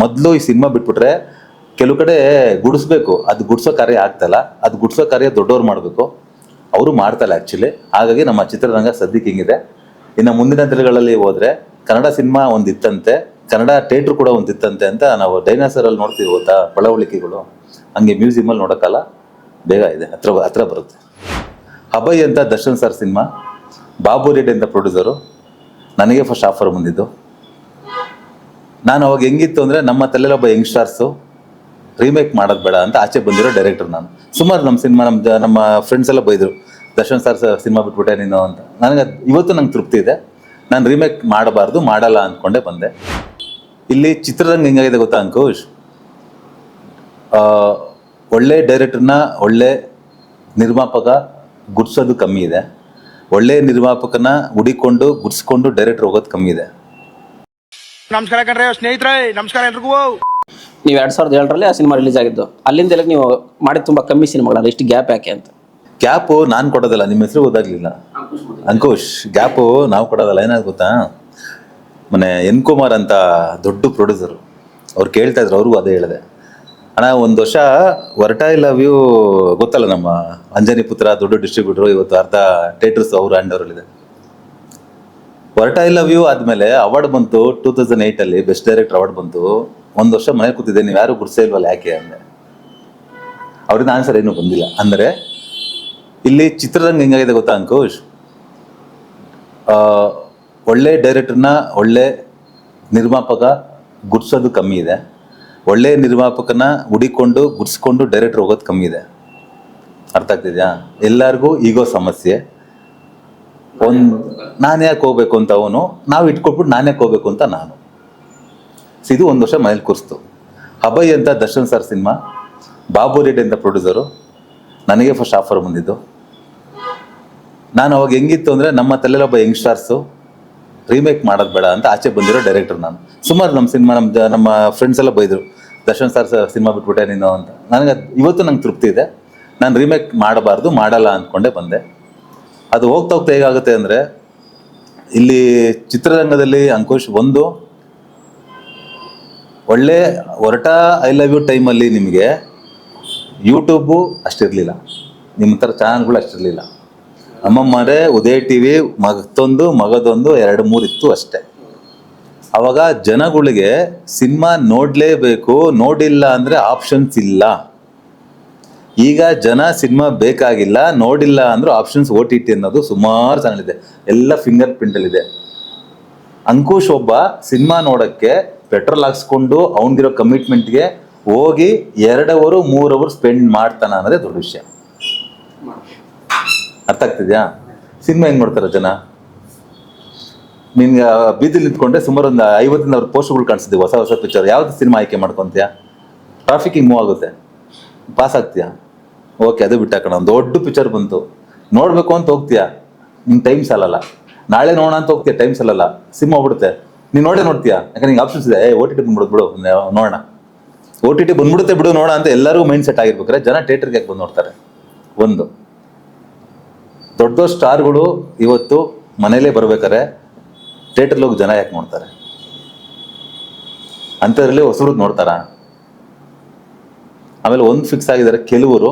ಮೊದಲು ಈ ಸಿನಿಮಾ ಬಿಟ್ಬಿಟ್ರೆ ಕೆಲವು ಕಡೆ ಗುಡಿಸ್ಬೇಕು. ಅದು ಗುಡ್ಸೋ ಕಾರ್ಯ ಆಗ್ತಲ್ಲ ಅದು ಗುಡ್ಸೋ ಕಾರ್ಯ ದೊಡ್ಡವ್ರು ಮಾಡಬೇಕು. ಅವರು ಮಾಡ್ತಲ್ಲ ಆ್ಯಕ್ಚುಲಿ ಹಾಗಾಗಿ ನಮ್ಮ ಚಿತ್ರರಂಗ ಸದ್ಯಕ್ಕೆ ಹಿಂಗಿದೆ. ಇನ್ನು ಮುಂದಿನ ದಿನಗಳಲ್ಲಿ ಹೋದ್ರೆ ಕನ್ನಡ ಸಿನಿಮಾ ಒಂದಿತ್ತಂತೆ, ಕನ್ನಡ ಥಿಯೇಟ್ರ್ ಕೂಡ ಒಂದಿತ್ತಂತೆ ಅಂತ ನಾವು ಡೈನಾಸರಲ್ಲಿ ನೋಡ್ತೀವಿ ಗೊತ್ತಾ? ಪಳವಳಿಕೆಗಳು. ಹಂಗೆ ಮ್ಯೂಸಿಯಮಲ್ಲಿ ನೋಡೋಕ್ಕಲ್ಲ ಬೇಗ ಇದೆ. ಹತ್ರ ಹತ್ರ ಬರುತ್ತೆ. ಅಭಯ್ ಅಂತ ದರ್ಶನ್ ಸರ್ ಸಿನಿಮಾ. ಬಾಬು ರೆಡ್ಡಿ ಅಂತ ಪ್ರೊಡ್ಯೂಸರು ನನಗೆ ಫಸ್ಟ್ ಆಫರ್ ಬಂದಿದ್ದು. ನಾನು ಅವಾಗ ಹೆಂಗಿತ್ತು ಅಂದರೆ ನಮ್ಮ ತಲೆಯಲ್ಲಿ ಒಬ್ಬ ಯಂಗ್ಸ್ಟಾರ್ಸು ರೀಮೇಕ್ ಮಾಡೋದು ಬೇಡ ಅಂತ ಆಚೆ ಬಂದಿರೋ ಡೈರೆಕ್ಟರ್ ನಾನು. ಸುಮಾರು ನಮ್ಮ ಸಿನಿಮಾ ನಮ್ಮ ನಮ್ಮ ಫ್ರೆಂಡ್ಸ್ ಎಲ್ಲ ಬೈದರು, ದರ್ಶನ್ ಸರ್ ಸಿನಿಮಾ ಬಿಟ್ಬಿಟ್ಟೆ ನೀನು ಅಂತ. ನನಗೆ ಇವತ್ತು ನಂಗೆ ತೃಪ್ತಿ ಇದೆ. ನಾನು ರೀಮೇಕ್ ಮಾಡಬಾರ್ದು, ಮಾಡಲ್ಲ ಅಂದ್ಕೊಂಡೆ ಬಂದೆ. ಇಲ್ಲಿ ಚಿತ್ರರಂಗ ಹೆಂಗಾಗಿದೆ ಗೊತ್ತಾ, ಅಂಕುಶ್? ಒಳ್ಳೆ ಡೈರೆಕ್ಟರ್ನ ಒಳ್ಳೆ ನಿರ್ಮಾಪಕ ಗುಡ್ಸೋದು ಕಮ್ಮಿ ಇದೆ. ಒಳ್ಳೆ ನಿರ್ಮಾಪಕನ ಹುಡಿಕೊಂಡು, ಗುಡ್ಸ್ಕೊಂಡು ಡೈರೆಕ್ಟರ್ ಹೋಗೋದು ಕಮ್ಮಿ ಇದೆ. ನಮಸ್ಕಾರ ಕಣ್ರೆ ಸ್ನೇಹಿತರೆ ನಮಸ್ಕಾರ ಎಲ್ರಿಗೂ. ನೀವು ಎರಡ್ ಸಾವಿರದ ಏಳರಲ್ಲಿ ಆ ಸಿನಿಮಾ ರಿಲೀಸ್ ಆಗಿದ್ದು ಅಲ್ಲಿಂದ ಎಲ್ಲ ನೀವು ಮಾಡಿದ ತುಂಬಾ ಕಮ್ಮಿ ಸಿನಿಮಾಗಳಲ್ಲ ಇಷ್ಟು ಗ್ಯಾಪ್ ಯಾಕೆ ಅಂತ? ಗ್ಯಾಪು ನಾನು ಕೊಡೋದಲ್ಲ ನಿಮ್ಮ ಹೆಸರು ಗೊತ್ತಾಗ್ಲಿಲ್ಲ. ಅಂಕುಶ್ ಗ್ಯಾಪು ನಾವು ಕೊಡೋದಲ್ಲ ಏನಾದ್ರು ಗೊತ್ತಾ? ಮನೆ ಎನ್ ಕುಮಾರ್ ಅಂತ ದೊಡ್ಡ ಪ್ರೊಡ್ಯೂಸರು ಅವ್ರು ಕೇಳ್ತಾ ಇದ್ರು ಅವ್ರಿಗೂ ಅದೇ ಹೇಳಿದೆ. ಅಣ್ಣ ಒಂದು ವರ್ಷ ವರ್ಟ ಲವ್ ಯು ಗೊತ್ತಲ್ಲ ನಮ್ಮ ಅಂಜನಿ ಪುತ್ರ ದೊಡ್ಡ ಡಿಸ್ಟ್ರಿಬ್ಯೂಟರ್ ಇವತ್ತು ಅರ್ಧ ಥಿಯೇಟರ್ಸ್ ಅವ್ರ ಹ್ಯಾಂಡ್ ವರ್ಟ ಐ ಲವ್ ಯು ಆದಮೇಲೆ ಅವಾರ್ಡ್ ಬಂತು ಟೂ ತೌಸಂಡ್ ಏಯ್ಟಲ್ಲಿ ಬೆಸ್ಟ್ ಡೈರೆಕ್ಟರ್ ಅವಾರ್ಡ್ ಬಂತು. ಒಂದು ವರ್ಷ ಮನೆ ಕೂತಿದ್ದೆ, ನೀವು ಯಾರು ಗುಡ್ಸೇ ಇಲ್ವಲ್ಲ ಯಾಕೆ ಅಂದೆ. ಅವ್ರಿಂದ ಆನ್ಸರ್ ಏನೂ ಬಂದಿಲ್ಲ. ಅಂದರೆ, ಇಲ್ಲಿ ಚಿತ್ರರಂಗ ಹೆಂಗಾಗಿದೆ ಗೊತ್ತಾ, ಅಂಕುಶ್? ಒಳ್ಳೆ ಡೈರೆಕ್ಟರ್ನ ಒಳ್ಳೆ ನಿರ್ಮಾಪಕ ಗುಡ್ಸೋದು ಕಮ್ಮಿ ಇದೆ. ಒಳ್ಳೆ ನಿರ್ಮಾಪಕನ ಹುಡಿಕೊಂಡು, ಗುಡ್ಸ್ಕೊಂಡು ಡೈರೆಕ್ಟರ್ ಹೋಗೋದು ಕಮ್ಮಿ ಇದೆ. ಅರ್ಥ ಆಗ್ತಿದ್ಯಾ? ಎಲ್ಲರಿಗೂ ಈಗೋ ಸಮಸ್ಯೆ. ಒಂದು ನಾನು ಯಾಕೆ ಹೋಗ್ಬೇಕು ಅಂತ ಅವನು? ನಾವು ಇಟ್ಕೊಟ್ಬಿಟ್ಟು ನಾನು ಯಾಕೆ ಹೋಗ್ಬೇಕು ಅಂತ ನಾನು. ಇದು ಒಂದು ವರ್ಷ ಮನೇಲಿ ಕೂರಿಸ್ತು. ಅಭಯ್ ಅಂತ ದರ್ಶನ್ ಸರ್ ಸಿನಿಮಾ ಬಾಬು ರೆಡ್ಡಿ ಅಂತ ಪ್ರೊಡ್ಯೂಸರು ನನಗೆ ಫಸ್ಟ್ ಆಫರ್ ಬಂದಿದ್ದು. ನಾನು ಅವಾಗ ಹೆಂಗಿತ್ತು ಅಂದರೆ ನಮ್ಮ ತಲೆಯಲ್ಲಿ ಒಬ್ಬ ಯಂಗ್ ಸ್ಟಾರ್ಸು ರೀಮೇಕ್ ಮಾಡೋದು ಬೇಡ ಅಂತ ಆಚೆ ಬಂದಿರೋ ಡೈರೆಕ್ಟರ್ ನಾನು. ಸುಮಾರು ನಮ್ಮ ಸಿನಿಮಾ ನಮ್ಮ ನಮ್ಮ ಫ್ರೆಂಡ್ಸ್ ಎಲ್ಲ ಬೈದರು, ದರ್ಶನ್ ಸರ್ ಸಿನಿಮಾ ಬಿಟ್ಬಿಟ್ಟೆ ನೀನು ಅಂತ. ನನಗೆ ಇವತ್ತು ನಂಗೆ ತೃಪ್ತಿ ಇದೆ. ನಾನು ರೀಮೇಕ್ ಮಾಡಬಾರ್ದು, ಮಾಡಲ್ಲ ಅಂದ್ಕೊಂಡೇ ಬಂದೆ. ಅದು ಹೋಗ್ತಾ ಹೋಗ್ತಾ ಹೇಗಾಗುತ್ತೆ ಅಂದರೆ ಇಲ್ಲಿ ಚಿತ್ರರಂಗದಲ್ಲಿ ಅಂಕುಶ್ ಒಂದು, ಒಳ್ಳೆ ಹೊರಟ ಐ ಲವ್ ಯು ಟೈಮಲ್ಲಿ ನಿಮಗೆ ಯೂಟ್ಯೂಬು ಅಷ್ಟಿರಲಿಲ್ಲ ನಿಮ್ಮ ಥರ ಚಾನಲ್ಗಳು ಅಷ್ಟಿರಲಿಲ್ಲ ನಮ್ಮಮ್ಮರೇ ಉದಯ ಟಿ ವಿ ಮಗತ್ತೊಂದು ಮಗದೊಂದು, ಎರಡು, ಮೂರು ಇತ್ತು ಅಷ್ಟೇ. ಅವಾಗ ಜನಗಳಿಗೆ ಸಿನಿಮಾ ನೋಡಲೇಬೇಕು, ನೋಡಿಲ್ಲ ಅಂದರೆ ಆಪ್ಷನ್ಸ್ ಇಲ್ಲ. ಈಗ ಜನ ಸಿನಿಮಾ ಬೇಕಾಗಿಲ್ಲ, ನೋಡಿಲ್ಲ ಅಂದ್ರೂ ಆಪ್ಷನ್ಸ್ ಓ ಟಿ ಟಿ ಅನ್ನೋದು ಸುಮಾರು ಚಾನಲ್ ಇದೆ. ಎಲ್ಲ ಫಿಂಗರ್ ಪ್ರಿಂಟಲ್ಲಿದೆ ಅಂಕುಶ್ ಒಬ್ಬ ಸಿನಿಮಾ ನೋಡೋಕ್ಕೆ ಪೆಟ್ರೋಲ್ ಹಾಕ್ಸ್ಕೊಂಡು ಅವನಿಗಿರೋ ಕಮಿಟ್ಮೆಂಟ್ಗೆ ಹೋಗಿ ಎರಡು ಅವರು ಮೂರು ಅವರು ಸ್ಪೆಂಡ್ ಮಾಡ್ತಾನ ಅನ್ನೋದೇ ದೊಡ್ಡ ವಿಷಯ. ಅರ್ಥ ಆಗ್ತಿದ್ಯಾ? ಸಿನಿಮಾ ಹೆಂಗೆ ನೋಡ್ತಾರೆ ಜನ? ನಿನ್ಗೆ ಬೀದಿಲಿ ನಿಂತ್ಕೊಂಡ್ರೆ ಸುಮಾರು ಒಂದು ಐವತ್ತಿಂದ ಅವ್ರ ಪೋಸ್ಟ್ಗಳು ಕಾಣಿಸ್ತೀವಿ ಹೊಸ ಹೊಸ ಪಿಕ್ಚರ್ ಯಾವ್ದು ಸಿನಿಮಾ ಆಯ್ಕೆ ಮಾಡ್ಕೊಂತೀಯ? ಟ್ರಾಫಿಕಿಂಗ್ ಮೂವ್ ಆಗುತ್ತೆ. ಪಾಸ್ ಆಗ್ತೀಯಾ? ಓಕೆ, ಅದು ಬಿಟ್ಟಾಕಣ ಒಂದು ದೊಡ್ಡ ಪಿಕ್ಚರ್ ಬಂತು. ನೋಡ್ಬೇಕು ಅಂತ ಹೋಗ್ತೀಯಾ? ನಿಂಗೆ ಟೈಮ್ ಸಾಲಲ್ಲ ನಾಳೆ ನೋಡೋಣ ಅಂತ ಹೋಗ್ತೀಯ? ಟೈಮ್ ಸಾಲಲ್ಲ ಸಿಮ್ ಹೋಗ್ಬಿಡುತ್ತೆ. ನೀನು ನೋಡೇ ನೋಡ್ತೀಯಾ? ಯಾಕಂದ್ರೆ ನಿಂಗೆ ಆಪ್ಷನ್ಸ್ ಇದೆ. ಓ ಟಿ ಟಿ ಬಂದ್ಬಿಡು, ಬಿಡು ನೋಡೋಣ. ಓ ಟಿ ಟಿ ಬಂದ್ಬಿಡುತ್ತೆ ಬಿಡು, ನೋಡೋಣ ಅಂತ ಎಲ್ಲರಿಗೂ ಮೈಂಡ್ ಸೆಟ್ ಆಗಿರ್ಬೇಕಾದ್ರೆ ಜನ ಥಿಯೇಟರ್ಗೆ ಯಾಕೆ ಬಂದು ನೋಡ್ತಾರೆ? ಒಂದು. ದೊಡ್ಡ ದೊಡ್ಡ ಸ್ಟಾರ್ಗಳು ಇವತ್ತು ಮನೇಲೇ ಬರ್ಬೇಕಾರೆ ಥಿಯೇಟರ್ಲಿ ಹೋಗಿ ಜನ ಯಾಕೆ ನೋಡ್ತಾರೆ? ಅಂಥದ್ರಲ್ಲಿ ಹೊಸರು ನೋಡ್ತಾರ? ಆಮೇಲೆ ಒಂದು ಫಿಕ್ಸ್ ಆಗಿದ್ದಾರೆ ಕೆಲವರು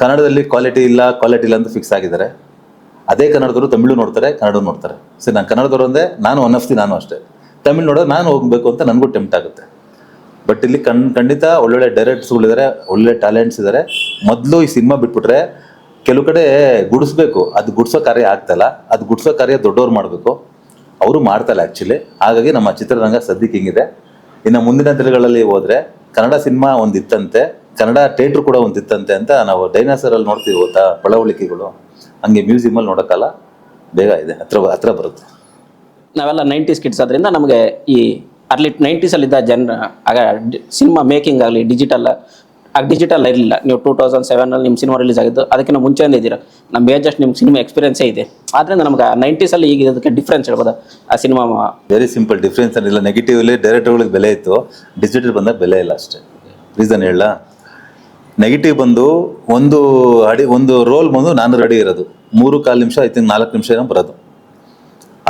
ಕನ್ನಡದಲ್ಲಿ ಕ್ವಾಲಿಟಿ ಇಲ್ಲ ಕ್ವಾಲಿಟಿ ಇಲ್ಲ ಅಂತ ಫಿಕ್ಸ್ ಆಗಿದ್ದಾರೆ. ಅದೇ ಕನ್ನಡದವರು ತಮಿಳು ನೋಡ್ತಾರೆ ಕನ್ನಡ ನೋಡ್ತಾರೆ. ಸರಿ ನಾನು ಕನ್ನಡದವರು ಅಂದರೆ ನಾನು ಅನ್ನಿಸ್ತೀನಿ ನಾನು ಅಷ್ಟೇ. ತಮಿಳು ನೋಡೋದು ನಾನು ಹೋಗಬೇಕು ಅಂತ ನನಗೂ ಟೆಂಪ್ಟ್ ಆಗುತ್ತೆ. ಬಟ್ ಇಲ್ಲಿ ಕಣ್ ಖಂಡಿತ ಒಳ್ಳೊಳ್ಳೆ ಡೈರೆಕ್ಟ್ಸ್ಗಳಿದ್ದಾರೆ ಒಳ್ಳೆ ಟ್ಯಾಲೆಂಟ್ಸ್ ಇದ್ದಾರೆ ಮೊದಲು ಈ ಸಿನಿಮಾ ಬಿಟ್ಬಿಟ್ರೆ ಕೆಲವು ಕಡೆ ಗುಡಿಸ್ಬೇಕು. ಅದು ಗುಡಿಸೋ ಕಾರ್ಯ ಆಗ್ತಲ್ಲ ಅದು ಗುಡಿಸೋ ಕಾರ್ಯ ದೊಡ್ಡವ್ರು ಮಾಡಬೇಕು. ಅವರು ಮಾಡ್ತಾರೆ ಆ್ಯಕ್ಚುಲಿ ಹಾಗಾಗಿ ನಮ್ಮ ಚಿತ್ರರಂಗ ಸದ್ಯಕ್ಕೆ ಹಿಂಗಿದೆ. ಇನ್ನು ಮುಂದಿನ ದಿನಗಳಲ್ಲಿ ಹೋದರೆ ಕನ್ನಡ ಸಿನಿಮಾ ಒಂದಿತ್ತಂತೆ. ಕನ್ನಡ ಥಿಯೇಟ್ರ್ ಕೂಡ ಒಂದಿತ್ತಂತೆ ಅಂತ ನಾವು ಡೈನಾಸರಲ್ಲಿ ನೋಡ್ತೀವಿ ಗೊತ್ತಾ? ಪಳವಳಿಕೆಗಳು ಹಂಗೆ ಮ್ಯೂಸಿಯಮಲ್ಲಿ ನೋಡೋಕ್ಕಲ್ಲ ಬೇಗ ಇದೆ ಹತ್ರ ಹತ್ರ ಬರುತ್ತೆ. ನಾವೆಲ್ಲ ನೈಂಟೀಸ್ ಕಿಡ್ಸ್ ಆದ್ರಿಂದ ನಮಗೆ ಈ ಅರ್ಲಿ ನೈಂಟೀಸಲ್ಲಿದ್ದ ಜನರ ಆಗ ಸಿನಿಮಾ ಮೇಕಿಂಗ್ ಆಗಲಿ ಡಿಜಿಟಲ್ ಆಗ ಡಿಜಿಟಲ್ ಇರಲಿಲ್ಲ. ನೀವು ಟೂ ತೌಸಂಡ್ ಸೆವೆನಲ್ಲಿ ನಿಮ್ಮ ಸಿನಿಮಾ ರಿಲೀಸ್ ಆಗಿದ್ದು ಅದಕ್ಕಿಂತ ಮುಂಚೆಯಿಂದ ಇದ್ದೀರಾ? ನಮ್ಮ ಏಜ್ ಅಷ್ಟು ನಿಮ್ಮ ಸಿನಿಮಾ ಎಕ್ಸ್ಪೀರಿಯನ್ಸೇ ಇದೆ. ಆದ್ದರಿಂದ ನಮ್ಗೆ ನೈಂಟೀಸಲ್ಲಿ ಈಗ ಇದಕ್ಕೆ ಡಿಫ್ರೆನ್ಸ್ ಹೇಳ್ಬೋದು? ಆ ಸಿನಿಮಾ ವೆರಿ ಸಿಂಪಲ್ ಡಿಫ್ರೆನ್ಸ್ ಏನಿಲ್ಲ. ನೆಗೆಟಿವ್ಲಿ ಡೈರೆಕ್ಟರ್ಗಳಿಗೆ ಬೆಲೆ ಇತ್ತು. ಡಿಜಿಟಲ್ ಬಂದಾಗ ಬೆಲೆ ಇಲ್ಲ ಅಷ್ಟೇ. ರೀಸನ್ ಹೇಳ ನೆಗೆಟಿವ್ ಬಂದು ಒಂದು ಅಡಿ, ಒಂದು ರೋಲ್ ಬಂದು ನಾನು ರೆಡಿ ಇರೋದು. ಮೂರು ಕಾಲು ನಿಮಿಷ ಐ ತಿಂಕ್ ನಾಲ್ಕು ನಿಮಿಷ ಏನೋ ಬರೋದು.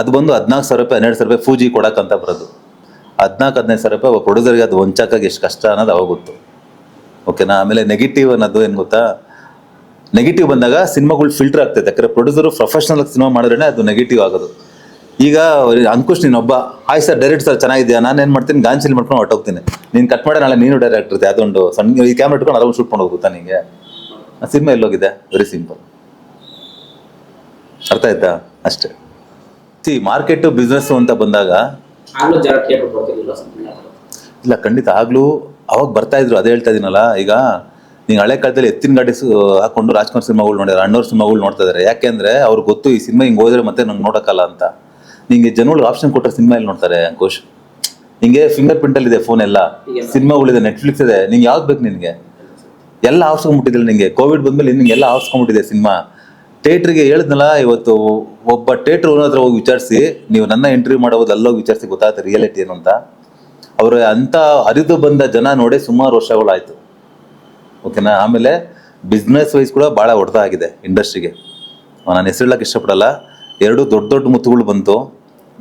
ಅದು ಬಂದು ಹದಿನಾಲ್ಕು ಸಾವಿರ ರೂಪಾಯಿ, ಹನ್ನೆರಡು ಸಾವಿರ ರೂಪಾಯಿ ಫೂಜಿ ಕೊಡೋಕ್ಕಂತ ಬರೋದು. ಹದಿನಾಲ್ಕು, ಹದಿನೈದು ಸಾವಿರ ರೂಪಾಯಿ ಪ್ರೊಡ್ಯೂಸರ್ಗೆ ಅದು ಹೊಂಚಾಕಾಗಿ ಎಷ್ಟು ಕಷ್ಟ ಅನ್ನೋದು ಅವಾಗ ಗೊತ್ತು. ಓಕೆನಾ ಆಮೇಲೆ ನೆಗೆಟಿವ್ ಅನ್ನೋದು ಏನು ಗೊತ್ತಾ? ನೆಗೆಟಿವ್ ಬಂದಾಗ ಸಿನಿಮಾಗಳು ಫಿಲ್ಟರ್ ಆಗ್ತೈತೆ. ಯಾಕಂದ್ರೆ ಪ್ರೊಡ್ಯೂಸರು ಪ್ರೊಫೆಷನಲ್ ಸಿನಿಮಾ ಮಾಡಿದ್ರೆ ಅದು ನೆಗೆಟಿವ್ ಆಗೋದು. ಈಗ ಅಂಕುಶ್ ನೀನೊಬ್ಬ ಹಾಯ್ ಸರ್ ಡೈರೆಕ್ಟ್ ಸರ್ ಚೆನ್ನಾಗಿದ್ಯಾ? ನಾನು ಏನು ಮಾಡ್ತೀನಿ? ಗಾನ್ಸಿಲ್ ಮಾಡ್ಕೊಂಡು ಹೊಟ್ಟೋಗ್ತೀನಿ ನೀನು ಕಟ್ ಮಾಡೋ ನಾಳೆ ನೀನು ಡೈರೆಕ್ಟರ್ ಅದೊಂದು ಸಣ್ಣ ಈ ಕ್ಯಾಮ್ರಾ ಇಟ್ಕೊಂಡು ಅದೊಂದು ಶೂಟ್ ಮಾಡೋದು ಗೊತ್ತಾ ನಿಮಗೆ ಸಿನಿಮಾ ಎಲ್ಲೋಗಿದೆ. ವೆರಿ ಸಿಂಪಲ್ ಅರ್ಥ ಆಯ್ತಾ? ಅಷ್ಟೇ. ಸಿ ಮಾರ್ಕೆಟು ಬಿಸ್ನೆಸ್ಸು ಅಂತ ಬಂದಾಗ. ಇಲ್ಲ ಖಂಡಿತ ಆಗ್ಲೂ ಅವಾಗ ಬರ್ತಾ ಇದ್ರು. ಅದೇ ಹೇಳ್ತಾ ಇದೀನಲ್ಲ ಈಗ ನೀವು ಹಳೆ ಕಾಲದಲ್ಲಿ ಎತ್ತಿನ ಗಾಡಿ ಹಾಕೊಂಡು ರಾಜ್ಕುಮಾರ್ ಸಿನಿಮಾಗಳು ನೋಡಿದ್ರೆ ಅಣ್ಣವ್ರ ಸಿನಿಮಾಗಳು ನೋಡ್ತಾ ಇದಾರೆ. ಯಾಕೆಂದ್ರೆ ಅವ್ರಿಗೆ ಗೊತ್ತು ಈ ಸಿನಿಮಾ ಹಿಂಗೆ ಹೋದ್ರೆ ಮತ್ತೆ ನಂಗೆ ನೋಡೋಕ್ಕಲ್ಲ ಅಂತ. ನಿಂಗೆ ಜನಗಳಿಗೆ ಆಪ್ಷನ್ ಕೊಟ್ಟರೆ ಸಿನಿಮಾ ಎಲ್ಲಿ ನೋಡ್ತಾರೆ, ಅಂಕುಶ್? ನಿಂಗೆ ಫಿಂಗರ್ ಪ್ರಿಂಟಲ್ಲಿ ಇದೆ ಫೋನ್ ಎಲ್ಲ. ಸಿನಿಮಾಗಳಿದೆ ನೆಟ್ಫ್ಲಿಕ್ಸ್ ಇದೆ ನಿಂಗೆ ಯಾವ್ದು ಬೇಕು ನಿನಗೆ? ಎಲ್ಲ ಆವರ್ಸ್ಕೊಂಡ್ಬಿಟ್ಟಿದ್ದಿಲ್ಲ ನಿಂಗೆ. ಕೋವಿಡ್ ಬಂದ್ಮೇಲೆ ನಿಂಗೆ ಎಲ್ಲ ಆವರ್ಸ್ಕೊಂಡ್ಬಿಟ್ಟಿದೆ ಸಿನಿಮಾ ಥಿಯೇಟ್ರಿಗೆ ಹೇಳಿದ್ನಲ್ಲ, ಇವತ್ತು ಒಬ್ಬ ಥಿಯೇಟ್ರ್ ಓನರ್ ಹತ್ರ ಹೋಗಿ ವಿಚಾರಿಸಿ, ನೀವು ನನ್ನ ಇಂಟರ್ವ್ಯೂ ಮಾಡೋದು ಅಲ್ಲೋಗಿ ವಿಚಾರಿಸಿ, ಗೊತ್ತಾಗುತ್ತೆ ರಿಯಾಲಿಟಿ ಏನು ಅಂತ. ಅವರು ಅಂತ ಅರಿದು ಬಂದ ಜನ ನೋಡಿ ಸುಮಾರು ವರ್ಷಗಳಾಯ್ತು. ಓಕೆನಾ ಆಮೇಲೆ ಬಿಸ್ನೆಸ್ ವೈಸ್ ಕೂಡ ಭಾಳ ಹೊಡೆತ ಆಗಿದೆ ಇಂಡಸ್ಟ್ರಿಗೆ ನಾನು ಹೆಸರಿಡಕ್ಕೆ ಇಷ್ಟಪಡಲ್ಲ. ಎರಡು ದೊಡ್ಡ ದೊಡ್ಡ ಮುತ್ತುಗಳು ಬಂತು.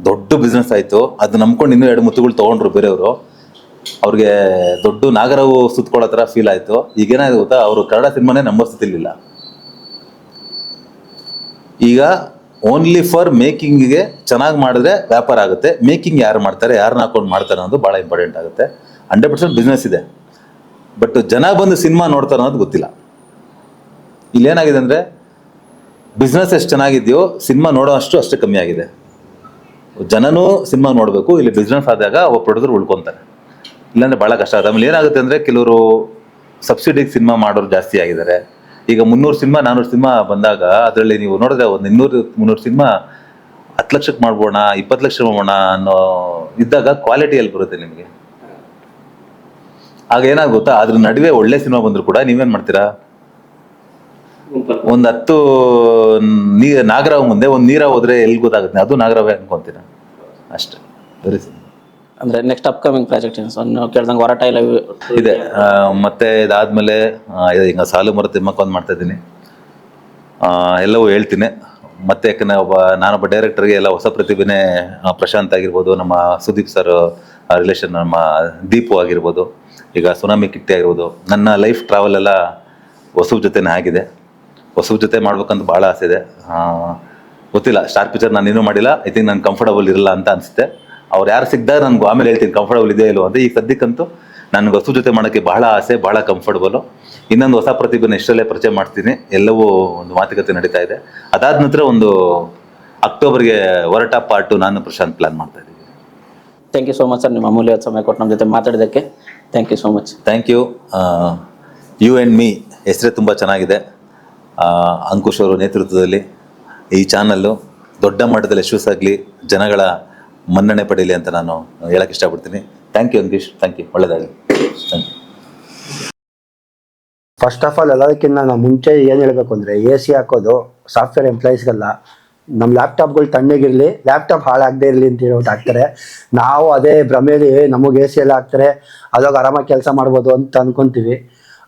ದೊಡ್ಡ ಬಿಸ್ನೆಸ್ ಆಯಿತು. ಅದು ನಂಬ್ಕೊಂಡು ಇನ್ನೂ ಎರಡು ಮುತ್ತುಗಳು ತೊಗೊಂಡ್ರು ಬೇರೆಯವರು. ಅವ್ರಿಗೆ ದೊಡ್ಡ ನಾಗರವು ಸುತ್ತಕೊಳ್ಳೋ ಥರ ಫೀಲ್ ಆಯಿತು. ಈಗೇನಾಗಿದೆ ಗೊತ್ತಾ? ಅವರು ಕನ್ನಡ ಸಿನಿಮಾನೇ ನಂಬರ್ಸ್ತಿರ್ಲಿಲ್ಲ. ಈಗ ಓನ್ಲಿ ಫಾರ್ ಮೇಕಿಂಗಿಗೆ ಚೆನ್ನಾಗಿ ಮಾಡಿದ್ರೆ ವ್ಯಾಪಾರ ಆಗುತ್ತೆ. ಮೇಕಿಂಗ್ ಯಾರು ಮಾಡ್ತಾರೆ ಯಾರನ್ನ ಹಾಕೊಂಡು ಮಾಡ್ತಾರೆ ಅನ್ನೋದು ಭಾಳ ಇಂಪಾರ್ಟೆಂಟ್ ಆಗುತ್ತೆ. ಹಂಡ್ರೆಡ್ ಪರ್ಸೆಂಟ್ ಬಿಸ್ನೆಸ್ ಇದೆ. ಬಟ್ ಜನ ಬಂದು ಸಿನಿಮಾ ನೋಡ್ತಾರೆ ಅನ್ನೋದು ಗೊತ್ತಿಲ್ಲ. ಇಲ್ಲೇನಾಗಿದೆ ಅಂದರೆ ಬಿಸ್ನೆಸ್ ಎಷ್ಟು ಚೆನ್ನಾಗಿದೆಯೋ ಸಿನಿಮಾ ನೋಡೋ ಅಷ್ಟು ಅಷ್ಟೇ ಕಮ್ಮಿ ಆಗಿದೆ. ಜನನೂ ಸಿನಿಮಾ ನೋಡಬೇಕು, ಇಲ್ಲಿ ಬಿಸ್ನೆಸ್ ಆದಾಗ ಒಬ್ಬ ಪ್ರೊಡ್ಯೂಸರ್ ಉಳ್ಕೊತಾರೆ. ಇಲ್ಲಾಂದ್ರೆ ಭಾಳ ಕಷ್ಟ. ಆಗುತ್ತೆ ಆಮೇಲೆ ಏನಾಗುತ್ತೆ ಅಂದರೆ ಕೆಲವರು ಸಬ್ಸಿಡಿಗೆ ಸಿನಿಮಾ ಮಾಡೋರು ಜಾಸ್ತಿ ಆಗಿದ್ದಾರೆ. ಈಗ ಮುನ್ನೂರು ಸಿನಿಮಾ ನಾನ್ನೂರು ಸಿನಿಮಾ ಬಂದಾಗ ಅದರಲ್ಲಿ ನೀವು ನೋಡಿದ್ರೆ ಒಂದು ಇನ್ನೂರು, ಮುನ್ನೂರು ಸಿನಿಮಾ ಹತ್ತು ಲಕ್ಷಕ್ಕೆ ಮಾಡ್ಬೋಣ, ಇಪ್ಪತ್ತು ಲಕ್ಷ ಮಾಡೋಣ ಅನ್ನೋ ಇದ್ದಾಗ ಕ್ವಾಲಿಟಿ ಎಲ್ಲಿ ಬರುತ್ತೆ ನಿಮಗೆ? ಆಗ ಏನಾಗುತ್ತಾ ಅದ್ರ ನಡುವೆ ಒಳ್ಳೆ ಸಿನಿಮಾ ಬಂದರೂ ಕೂಡ ನೀವೇನು ಮಾಡ್ತೀರಾ. ಒಂದ್ ಹತ್ತು ನೀ ನಾಗರಾವ್ ಮುಂದೆ ಒಂದು ನೀರ ಹೋದ್ರೆ ಎಲ್ಲಿ ಗೊತ್ತಾಗುತ್ತೆ? ಅದು ನಾಗರಾವೇ ಅನ್ಕೊಂತೀರ? ಅಷ್ಟೇ ವೆರಿ ಅಂದ್ರೆ ನೆಕ್ಸ್ಟ್ ಅಪ್ಕಮಿಂಗ್ ಪ್ರಾಜೆಕ್ಟ್ ಏನು? ನೀವು ಕೇಳ್ದಂಗೆ ಹೊರಟ ಇಲ್ಲ ಇದೆ. ಆ, ಮತ್ತೆ ಇದಾದ್ಮೇಲೆ ಆ, ಈಗ ಸಾಲು ಮರ ತಿಮ್ಮಕ್ಕ ಒಂದು ಮಾಡ್ತಾ ಇದ್ದೀನಿ. ಎಲ್ಲವೂ ಹೇಳ್ತೀನಿ. ಮತ್ತೆ ಯಾಕಂದ್ರೆ ಒಬ್ಬ ನಾನೊಬ್ಬ ಡೈರೆಕ್ಟರ್ಗೆ ಎಲ್ಲ ಹೊಸ ಪ್ರತಿಭೆನೇ ಆ, ಪ್ರಶಾಂತ್ ಆಗಿರ್ಬೋದು ನಮ್ಮ ಸುದೀಪ್ ಸರ್ ರಿಲೇಷನ್ ನಮ್ಮ ದೀಪು ಆಗಿರ್ಬೋದು ಈಗ ಸುನಾಮಿ ಕಿಟ್ಟಿ ಆಗಿರ್ಬೋದು ನನ್ನ ಲೈಫ್ ಟ್ರಾವೆಲ್ ಎಲ್ಲ ಹೊಸಬ್ ಜೊತೆನೇ ಆಗಿದೆ. ಹೊಸಬ್ ಜೊತೆ ಮಾಡ್ಬೇಕಂತ ಭಾಳ ಆಸೆ ಇದೆ. ಗೊತ್ತಿಲ್ಲ ಸ್ಟಾರ್ ಪಿಕ್ಚರ್ ನಾನು ಏನೂ ಮಾಡಿಲ್ಲ. ಐ ತಿಂಕ್ ನಾನು ಕಂಫರ್ಟಬಲ್ ಇರಲ್ಲ ಅಂತ ಅನಿಸುತ್ತೆ. ಅವ್ರು ಯಾರು ಸಿಗ್ದಾಗ ನನಗೆ ಆಮೇಲೆ ಹೇಳ್ತೀನಿ ಕಂಫರ್ಟಬಲ್ ಇದೆ ಇಲ್ಲೋ ಅಂತ. ಈಗ ಸದ್ಯಕ್ಕಂತೂ ನನಗೆ ಹೊಸ ಜೊತೆ ಮಾಡೋಕ್ಕೆ ಬಹಳ ಆಸೆ ಬಹಳ ಕಂಫರ್ಟಬಲು ಇನ್ನೊಂದು ಹೊಸ ಪ್ರತಿಭೆನ ಇಷ್ಟರಲ್ಲೇ ಪರಿಚಯ ಮಾಡ್ತೀನಿ. ಎಲ್ಲವೂ ಒಂದು ಮಾತುಕತೆ ನಡೀತಾ ಇದೆ. ಅದಾದ ನಂತರ ಒಂದು ಅಕ್ಟೋಬರ್ಗೆ ಹೊರಟ ಪಾರ್ಟು ನಾನು ಪ್ರಶಾಂತ್ ಪ್ಲಾನ್ ಮಾಡ್ತಾ ಇದ್ದೀನಿ. Thank you so much sir ನಿಮ್ಮ ಅಮೂಲ್ಯವಾದ ಸಮಯ ಕೊಟ್ಟು ನಮ್ಮ ಜೊತೆ ಮಾತಾಡೋದಕ್ಕೆ thank you so much thank you you and me ಹೆಸರೇ ತುಂಬ ಚೆನ್ನಾಗಿದೆ. ಅಂಕುಶ್ ಅವರ ನೇತೃತ್ವದಲ್ಲಿ ಈ ಚಾನಲ್ಲು ದೊಡ್ಡ ಮಟ್ಟದಲ್ಲಿ ಯಶಸ್ಸಾಗಲಿ ಜನಗಳ ಮನ್ನಣೆ ಪಡೀಲಿ ಅಂತ ನಾನು ಹೇಳಕ್ಕೆ ಇಷ್ಟಪಡ್ತೀನಿ. Thank you Ankush. Thank you ಒಳ್ಳೆಯದಾಗಲಿ thank you first of all ಎಲ್ಲದಕ್ಕಿಂತ ನಾವು ಮುಂಚೆ ಏನು ಹೇಳಬೇಕು ಅಂದರೆ ಎ ಸಿ ಹಾಕೋದು ಸಾಫ್ಟ್ವೇರ್ ಎಂಪ್ಲಾಯೀಸ್ಗೆಲ್ಲ ನಮ್ಮ ಲ್ಯಾಪ್ಟಾಪ್ಗಳು ತಣ್ಣಗಿರಲಿ ಲ್ಯಾಪ್ಟಾಪ್ ಹಾಳಾಗದೇ ಇರಲಿ ಅಂತ ಹೇಳ್ಬಿಟ್ಟು ಹಾಕ್ತಾರೆ. ನಾವು ಅದೇ ಭ್ರಮೆಯಲ್ಲಿ ನಮಗೆ ಎ ಸಿ ಎಲ್ಲ ಹಾಕ್ತಾರೆ ಅದಾಗ ಆರಾಮಾಗಿ ಕೆಲಸ ಮಾಡ್ಬೋದು ಅಂತ ಅನ್ಕೊಂತೀವಿ.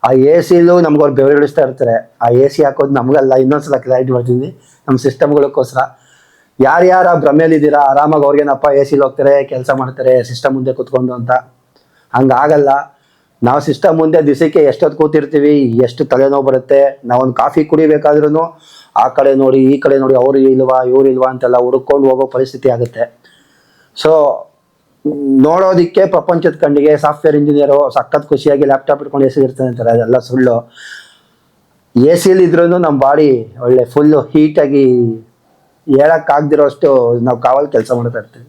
ಆ ಎ ಸಿಲು ನಮ್ಗೆ ಅವ್ರು ಬೆವರಿಳಿಸ್ತಾ ಇರ್ತಾರೆ. ಆ ಎ ಸಿ ಹಾಕೋದು ನಮಗಲ್ಲ, ಇನ್ನೊಂದ್ಸಲ ಕ್ಲಾರಿಟಿ ಬರ್ತೀನಿ ನಮ್ಮ ಸಿಸ್ಟಮ್ಗಳಕ್ಕೋಸ್ಕರ ಯಾರ್ಯಾರು ಭ್ರಮೆಯಲ್ಲಿದ್ದೀರಾ, ಆರಾಮಾಗಿ ಅವ್ರಿಗೇನಪ್ಪ ಎ ಸಿಲಿ ಹೋಗ್ತಾರೆ, ಕೆಲಸ ಮಾಡ್ತಾರೆ ಸಿಸ್ಟಮ್ ಮುಂದೆ ಕೂತ್ಕೊಂಡು ಅಂತ. ಹಂಗಾಗಲ್ಲ. ನಾವು ಸಿಸ್ಟಮ್ ಮುಂದೆ ದಿಸಕ್ಕೆ ಎಷ್ಟೊತ್ತು ಕೂತಿರ್ತೀವಿ, ಎಷ್ಟು ತಲೆನೋವು ಬರುತ್ತೆ, ನಾವೊಂದು ಕಾಫಿ ಕುಡಿಬೇಕಾದ್ರೂ ಆ ಕಡೆ ನೋಡಿ, ಈ ಕಡೆ ನೋಡಿ, ಅವ್ರು ಇಲ್ವಾ, ಇವ್ರು ಇಲ್ವಾ ಅಂತೆಲ್ಲ ಹುಡುಕೊಂಡು ಹೋಗೋ ಪರಿಸ್ಥಿತಿ ಆಗುತ್ತೆ. ಸೊ ನೋಡೋದಿಕ್ಕೆ ಪ್ರಪಂಚದ ಕಣ್ಣಿಗೆ ಸಾಫ್ಟ್ವೇರ್ ಇಂಜಿನಿಯರು ಸಖತ್ ಖುಷಿಯಾಗಿ ಲ್ಯಾಪ್ಟಾಪ್ ಇಟ್ಕೊಂಡು ಎ ಸಿ ಇರ್ತಾನೆ ಅಂತಾರೆ, ಅದೆಲ್ಲ ಸುಳ್ಳು. ಎ ಸಿಲಿ ಇದ್ರೂ ನಮ್ಮ ಬಾಡಿ ಒಳ್ಳೆ ಫುಲ್ಲು ಹೀಟಾಗಿ ಹೇಳಕ್ಕಾಗ್ದಿರೋ ಅಷ್ಟು ನಾವು ಕಾವಲ್ ಕೆಲಸ ಮಾಡ್ತಾ ಇರ್ತೀವಿ.